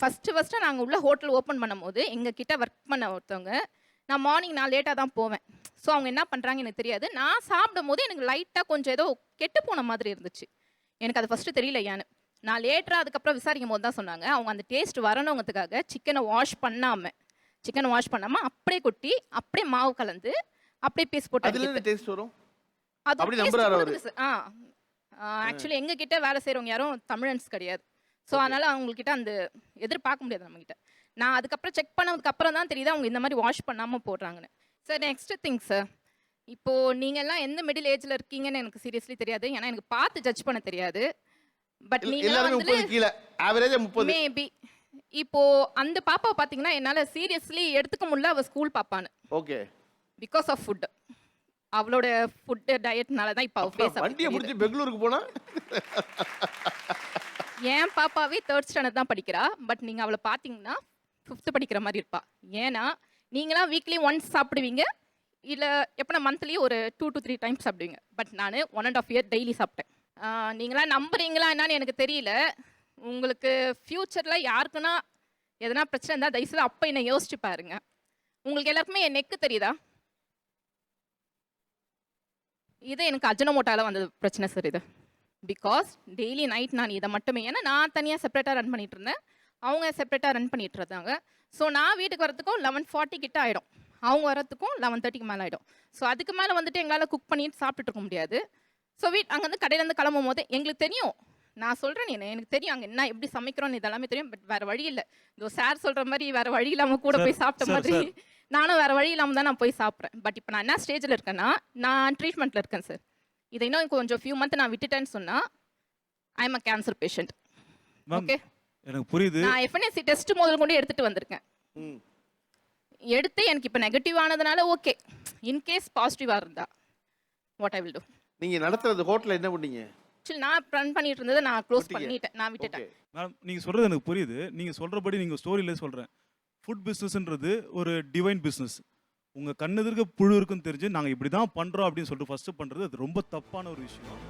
First first நாங்கள் உள்ள hotel open பண்ணும்போது எங்கள் கிட்ட ஒர்க் பண்ண ஒருத்தவங்க நான் மார்னிங் நான் லேட்டாக தான் போவேன். ஸோ அவங்க என்ன பண்ணுறாங்க எனக்கு தெரியாது. நான் சாப்பிடும் போது எனக்கு லைட்டாக கொஞ்சம் ஏதோ கெட்டு போன மாதிரி இருந்துச்சு. எனக்கு அது ஃபஸ்ட்டு தெரியல ஏன்னு நான் லேட்டராக அதுக்கப்புறம் விசாரிக்கும் போது தான் சொன்னாங்க. அவங்க அந்த டேஸ்ட் வரணுங்கிறதுக்காக சிக்கனை வாஷ் பண்ணாமல் சிக்கனை வாஷ் பண்ணாமல் அப்படியே கொட்டி அப்படியே மாவு கலந்து அப்படியே பீஸ் போட்டு டேஸ்ட் வரும்? அது ஆக்சுவலி எங்க கிட்ட வேலை செய்றவங்க யாரும் தமிழன்ஸ் கிடையாது. ஸோ அதனால அவங்கக்கிட்ட அந்த எதிர்பார்க்க முடியாது நம்மக்கிட்ட நான் அதுக்கப்புறம் செக் பண்ணதுக்கு அப்புறம் தான் தெரியுது அவங்க இந்த மாதிரி வாஷ் பண்ணாம போடுறாங்கன்னு. சார் நெக்ஸ்ட் திங் சார் இப்போ நீங்க எல்லாம் எந்த மிடில் ஏஜ்ல இருக்கீங்கன்னு எனக்கு சீரியஸ்லி தெரியாது. ஏன்னா எனக்கு பார்த்து ஜட்ஜ் பண்ண தெரியாது. பட் நீங்க எல்லாருமே வந்து முப்பது கீழே. ஆவரேஜா முப்பது. மேபி இப்போ அந்த பாப்பா பாத்தீங்கன்னா என்னால சீரியஸ்லி எடுத்துக்க முடியல அவ ஸ்கூல் பாப்பான்னு. ஓகே பிகாஸ் ஆஃப் ஃபுட் அவளோட ஃபுட் டயட்னால தான் இப்போ அவ ஃபேஸ் வண்டியை முடிச்சு பெங்களூருக்கு போனா? என் பாப்பாவே தேர்ட் ஸ்டாண்டர்ட் தான் படிக்கிறா. பட் நீங்கள் அவளை பார்த்தீங்கன்னா ஃபிஃப்த்து படிக்கிற மாதிரி இருப்பா. ஏன்னா நீங்களாம் வீக்லி ஒன்ஸ் சாப்பிடுவீங்க. இல்லை எப்போனா மந்த்லி ஒரு டூ டு த்ரீ டைம்ஸ் சாப்பிடுவீங்க. பட் நான் one and half year daily சாப்பிட்டேன். நீங்களாம் நம்புறீங்களா என்னன்னு எனக்கு தெரியல. உங்களுக்கு ஃப்யூச்சரில் யாருக்குன்னா எதனா பிரச்சனை இருந்தால் தயவுசெய்து அப்போ என்னை யோசிச்சு பாருங்க. உங்களுக்கு எல்லாருக்குமே என் நெக்கு தெரியுதா? இது எனக்கு அஜனமோட்டாவில் வந்தது பிரச்சனை சார் இது. பிகாஸ் டெய்லி நைட் நான் இதை மட்டுமே ஏன்னா நான் தனியாக செப்பரேட்டாக ரன் பண்ணிட்டு இருந்தேன். அவங்க செப்பரேட்டாக ரன் பண்ணிட்டு இருந்தாங்க. ஸோ நான் வீட்டுக்கு வரதுக்கும் லெவன் ஃபார்ட்டி கிட்ட ஆகிடும் அவங்க வரதுக்கும் லெவன் தேர்ட்டிக்கு மேலே ஆகிடும் ஸோ அதுக்கு மேலே வந்துட்டு எங்களால் குக் பண்ணிட்டு சாப்பிட்டுட்டு இருக்க முடியாது. ஸோ வீட் அங்கேருந்து கடையிலேருந்து கிளம்பும் போது எங்களுக்கு தெரியும். நான் சொல்கிறேன் நீ எனக்கு தெரியும் அங்கே என்ன எப்படி சமைக்கிறோன்னு இதெல்லாமே தெரியும். பட் வேறு வழி இல்லை. இதோ சார் சொல்கிற மாதிரி வேறு வழி இல்லாமல் கூட போய் சாப்பிட்ட மாதிரி. நானும் வேறு வழி இல்லாமல் தான் நான் போய் சாப்பிட்றேன். பட் இப்போ நான் என்ன ஸ்டேஜில் இருக்கேன்னா நான் ட்ரீட்மெண்ட்டில் இருக்கேன் சார் இதை இன்னும் கொஞ்சம் ஃபியூ மந்த் நான் விட்டுட்டேன்னு சொன்னால் I am a cancer patient okay எனக்கு புரியுது. நான் எஃப்என்எஸ்சி டெஸ்ட் முதல் கொண்டு எடுத்துட்டு வந்திருக்கேன். ம். எடுத்து எனக்கு இப்போ நெகட்டிவ் ஆனதுனால ஓகே இன்கேஸ் பாசிட்டிவாக இருந்தா வாட் ஐ வில் டூ நீங்க நடத்துறது ஹோட்டல்ல என்ன பண்ணீங்க? ஆக்சுவலி நான் ரன் பண்ணிட்டு இருந்ததை நான் க்ளோஸ். பண்ணிட்டேன். நான் விட்டுட்டேன். மேம் நீங்க சொல்றது எனக்கு புரியுது. நீங்க சொல்றபடி நீங்க ஸ்டோரியிலே சொல்றேன். ஃபுட் பிஸ்னஸ்ன்றது ஒரு டிவைன் பிஸ்னஸ் உங்கள் கண்ணெதிர்க்க புழு இருக்குன்னு தெரிஞ்சு நாங்கள் இப்படி தான் பண்றோம் அப்படின்னு சொல்லிட்டு ஃபஸ்ட்டு பண்றது அது ரொம்ப தப்பான ஒரு விஷயம்?